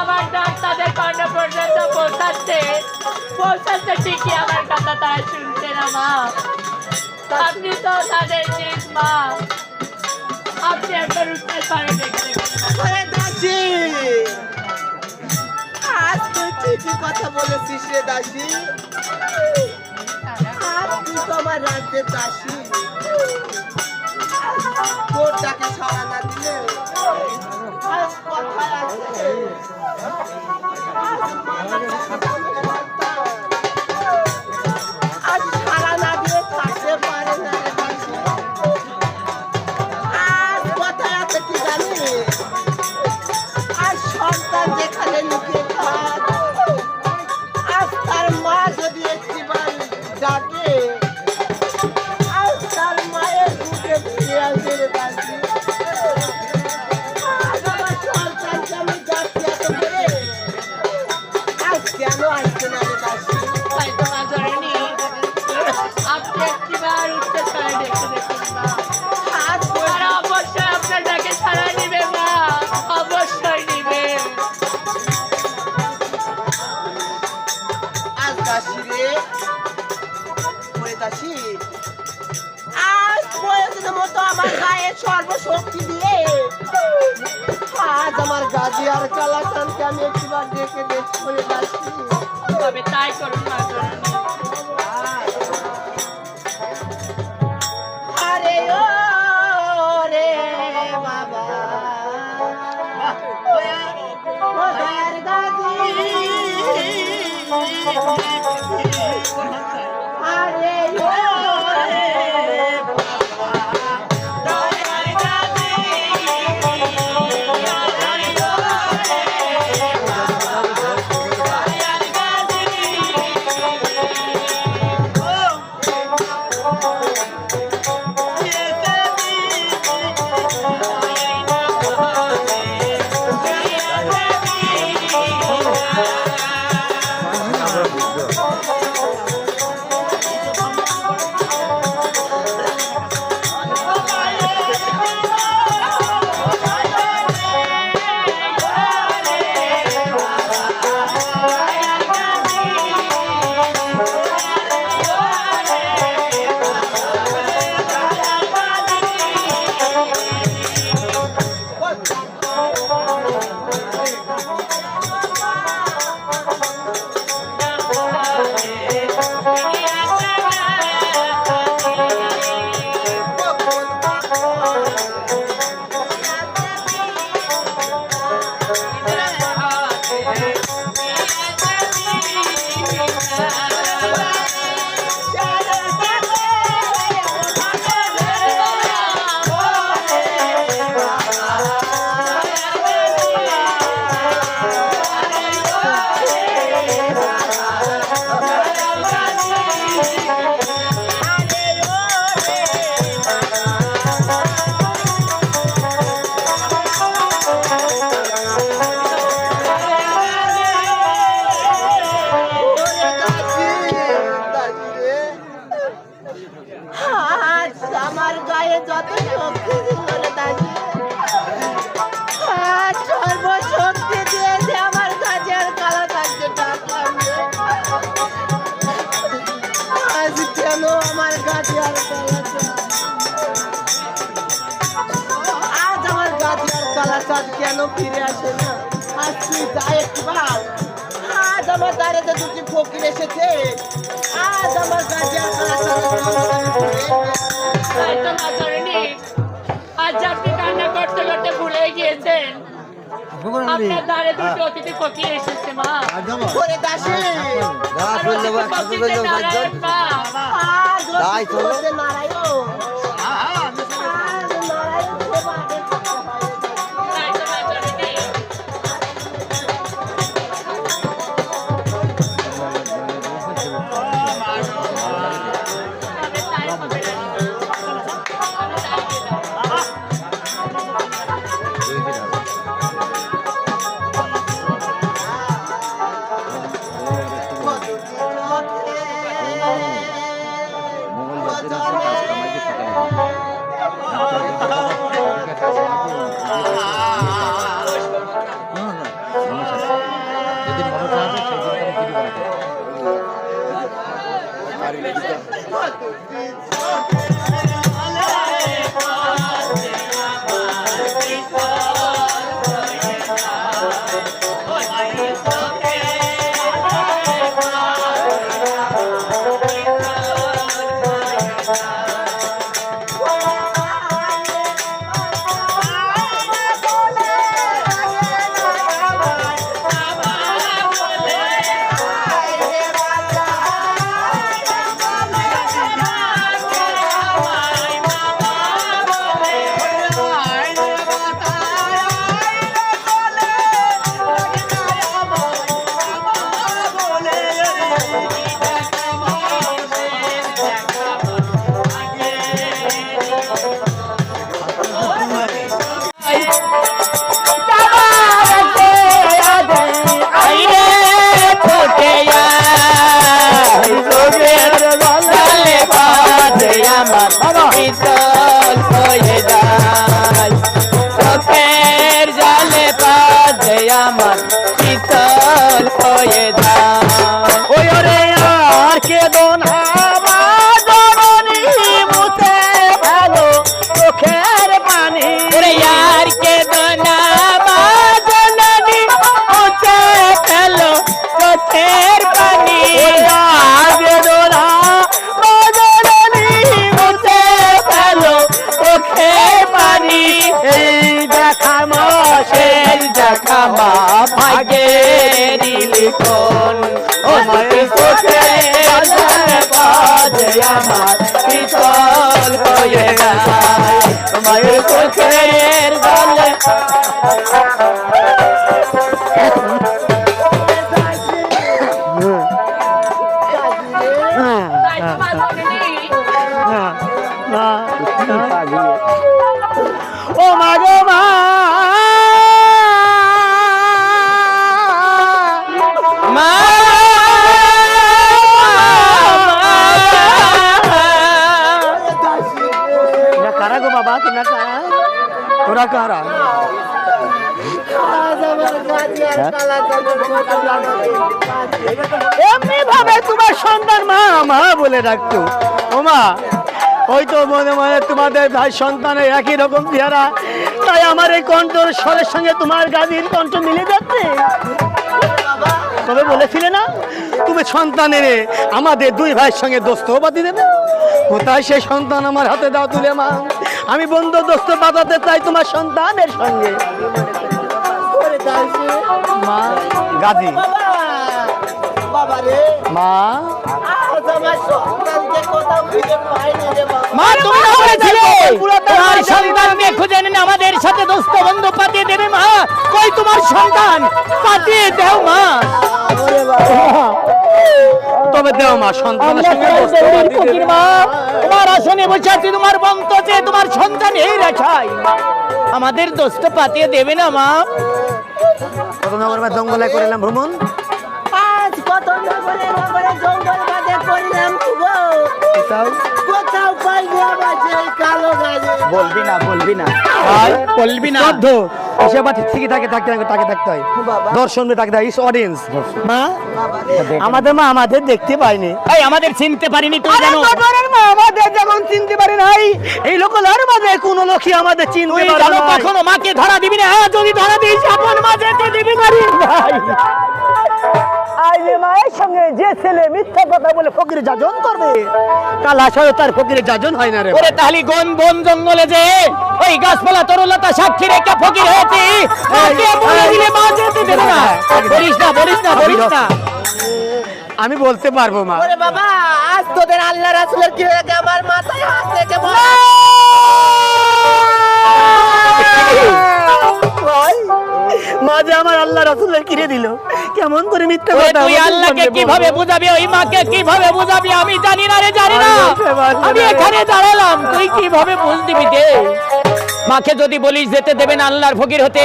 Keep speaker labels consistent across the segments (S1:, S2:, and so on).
S1: আমার
S2: তাদের কর্ণ পর্যন্ত পৌঁছাচ্ছে। পৌঁছাচ্ছে ঠিকই আমার কথা তারা শুনছে না মা আপনি তো তাদের নিজ মা। আপনি একবার উঠতে পারে দেখে
S1: আজ তুই ঠিকই কথা বলেছিস রে দাসী। আর তুই তো আমার রাজ্যের দাসী। তোরটাকে সারা না দিলে। কথায় আছে শক্তি দিয়ে। আজ আমার গাজি আর কালাকানকে আমি একটিবার ডেকে দেখব যাচ্ছি
S2: তবে তাই করুন
S1: না Hallelujah. কালাচাঁদ কেন ফিরে আসে না আজ তুই যাই একবার আজ আমার দ্বারে তো দুটি ফকির এসেছে আজ আমার
S2: তো আজ আপনি কান্না করতে করতে ভুলে গিয়েছেন আপনার দ্বারে দুটো অতিথি ফকির এসেছে মা
S1: করে দাসে
S2: যে
S1: আজ নারায়ণ
S3: কারা গো বাবা, তোমরা কারা? তোরা কারা। এমনি ভাবে তোমার সন্তান মা মা বলে ডাকতো। ও মা, ওই তো মনে মনে তোমাদের ভাই একই রকম চেহারা। তাই আমার এই কণ্ঠর স্বরের সঙ্গে তোমার গাদির কণ্ঠ মিলে যাচ্ছে। তবে বলেছিলে না, তুমি সন্তানের আমাদের দুই ভাইয়ের সঙ্গে দোস্ত বাদি দেবে। কোথায় সেই সন্তান আমার হাতে দাও তুলে মা? আমি বন্ধু দোস্ত বাঁধাতে চাই তোমার সন্তানের সঙ্গে। মা মা। মা তুমি তোমার সন্তানকে খুঁজে এনে আমাদের সাথে দোস্ত বন্ধু পাতিয়ে দেবে মা। কই তোমার সন্তান? পাতিয়ে দেও মা তবে দেও মা সন্তানের সঙ্গে। মা। তোমার আসনে বসে আছি তোমার বন্ত যে তোমার সন্তান এই রেখায়। আমাদের দোস্ত পাতিয়ে দেবে না মা। প্রথমে আমরা জঙ্গলে করিলাম ভ্রমণ।
S1: আজ কত জঙ্গল বাদে করলাম কোথাও? পাইনি বাবা সেই কালো
S4: বলবি না বলবি না।
S3: ভাই
S4: বলবি না।
S3: শ্রদ্ধ এসব বাতি থাকে থাকতে তাকে থাকতে হয়। দর্শন তাকে থাকে ইস অডিয়েন্স মা আমাদের মা আমাদের দেখতে পাইনি
S4: এই আমাদের চিনতে পারিনি তুই জানো
S3: মা আমাদের যেমন চিনতে পারে নাই এই লোকলার মাঝে কোন লোকই আমাদের চিনতে পারে
S4: জানো কখনো মাকে ধরা দিবি না? হ্যাঁ, যদি ধরা দিস আপন মাঝে তো দিবি না রে ভাই
S3: আই যে মায়ের সঙ্গে যে ছেলে মিথ্যা কথা বলে ফকির যাজন করবে কাল আসলে তার ফকিরের যাজন হয় না রে
S4: ওরে তাহলে গন বন জঙ্গলে যে ওই গাছপালা তরুলতা সাক্ষী রেখে ফকির হয়েছি। বলে দিলে মা যেতে দেবে না। বলিস না বলিস না বলিস না।
S3: আমি বলতে পারব মা।
S1: ওরে বাবা আজ তোদের আল্লাহ রাসুলের কি হয়ে আমার মাথায় হাত রেখে বল।
S3: ভাই, মা যে আমার আল্লাহ রাসুলের কিনে দিল। কেমন করে মিথ্যা কথা
S4: তুই আল্লাহকে কীভাবে বুঝাবি? ওই মাকে কীভাবে বুঝাবি? আমি জানি না রে জানি না।
S3: আমি।
S4: এখানে দাঁড়ালাম। তুই কীভাবে বুঝ দিবি দে মাকে যদি বলিস যেতে দেবেন আল্লাহর ফকির হতে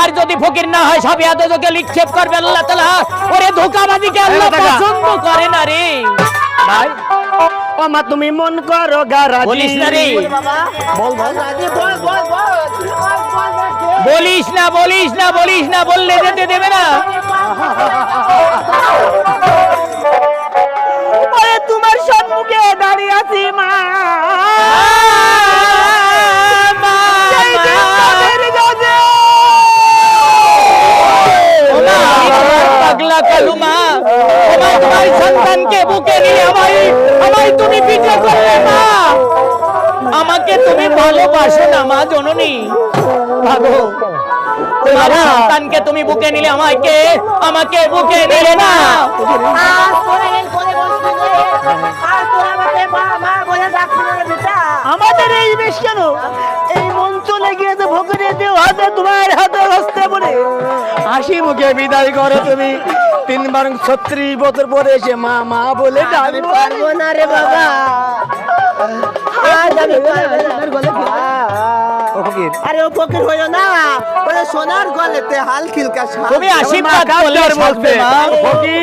S4: আর যদি ফকির না হয় সব আদজকে নিক্ষেপ করবে আল্লাহ তাআলা ওরে ধোকাবাজিকে আল্লাহ। পছন্দ করে না রে।
S3: ভাই। ও মা তুমি মন করো গারাজি
S4: বলিস না রে।
S1: বল বল রাজি বল বল?
S4: বলিস না বলিস না বলিস না বললে যেতে দেবে না।
S3: তোমার সম্মুখে দাঁড়িয়ে আছি মা।
S4: সন্তানকে বুকে নিয়ে আমায় আমায় তুমি পিঠে করলে মা। আমাকে তুমি ভালোবাসো না মা জননী। ভাগো তোমার সন্তানকে তুমি বুকে নিলে আমাকে আমাকে বুকে নিলে না।
S1: বলে।
S3: আমাদের এই বেশ কেন? এই মঞ্চ লেগিয়েছে ভোগরে দেও হাতে তোমার হাতে হস্তে পড়ে হাসি মুখে বিদায় করো তুমি। তিনবার ছত্রিশ বছর পরে এসে মা মা বলে
S1: পারব না রে বাবা। আমি আরে ও ফকির। হইও না। ওরে সোনার গলেতে হাল খিলকা।
S4: তুমি আশীর্বাদ করলে বলবে
S3: ফকির।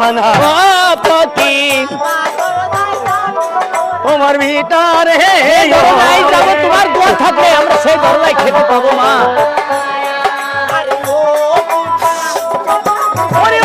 S3: মানা। তোমার ভিতর হে
S4: তোমার দোয়া থাকলে আমরা সেই দরজায় খেতে পাবো মা। ওরে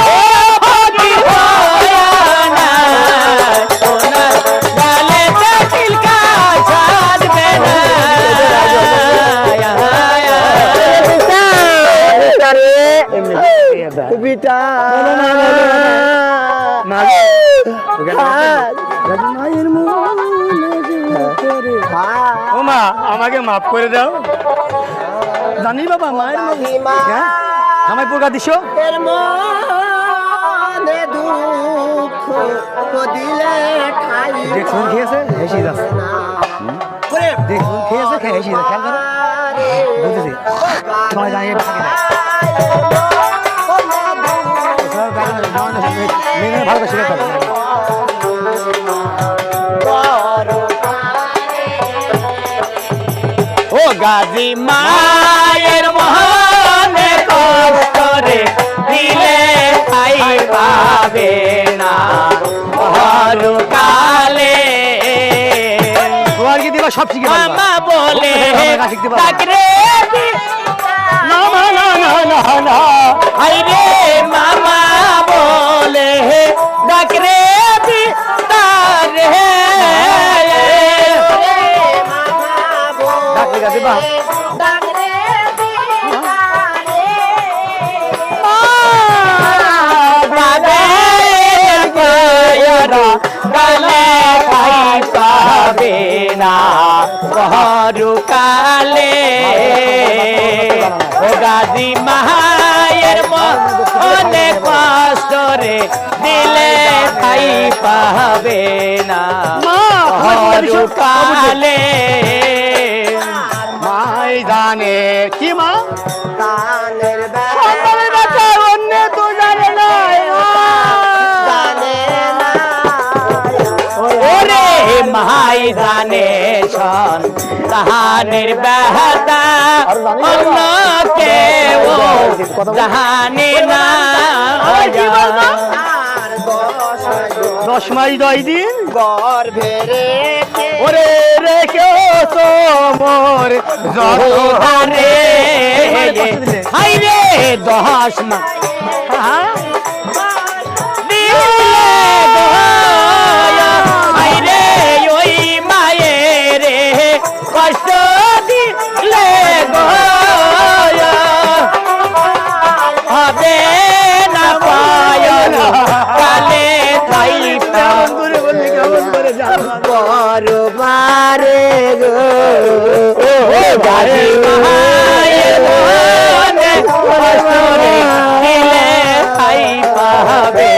S4: ও
S3: মা আমাকে মাফ করে দাও জানি বাবা মায়ের
S1: মা
S3: হ্যাঁ আমায় পোকা
S1: মনে ঠাই
S3: দেখুন খেয়েছে হেসে যাচ্ছে দেখুন খেয়েছে খেয়ে হেসে যাচ্ছে খেয়াল করো বুঝেছি সময় জানিয়ে থাকে না মেয়ে ভালো করে শিখে ও
S4: গাজী মায়ের মহানে কষ্ট দিলে খাই পাবে না। কালে
S3: সব শিখে
S4: আমা বলে তাকরে
S3: না। না
S4: মামা বলে ডাকরে
S3: ডাকলে গাছে বা
S4: কালে গাজী মায়ের মনে কষ্ট রে দিলে খাই পাবে না।
S3: মা আমার
S4: কালে
S3: মাই জানে কি মা
S4: ওরে মাই জানে শোন তাহানের বেহতা অন্য কেউ জাহানে না
S1: আর দশ
S3: দশ মাস দশ দিন।
S1: গর্ভে
S3: ওরে রেখে তোমর যত
S4: ধারে হাই রে দশ মা দিলে দয়া রে
S3: গো। ও গাড়ি মহায় মনে
S1: অসরে খেলে খাই
S4: পাবে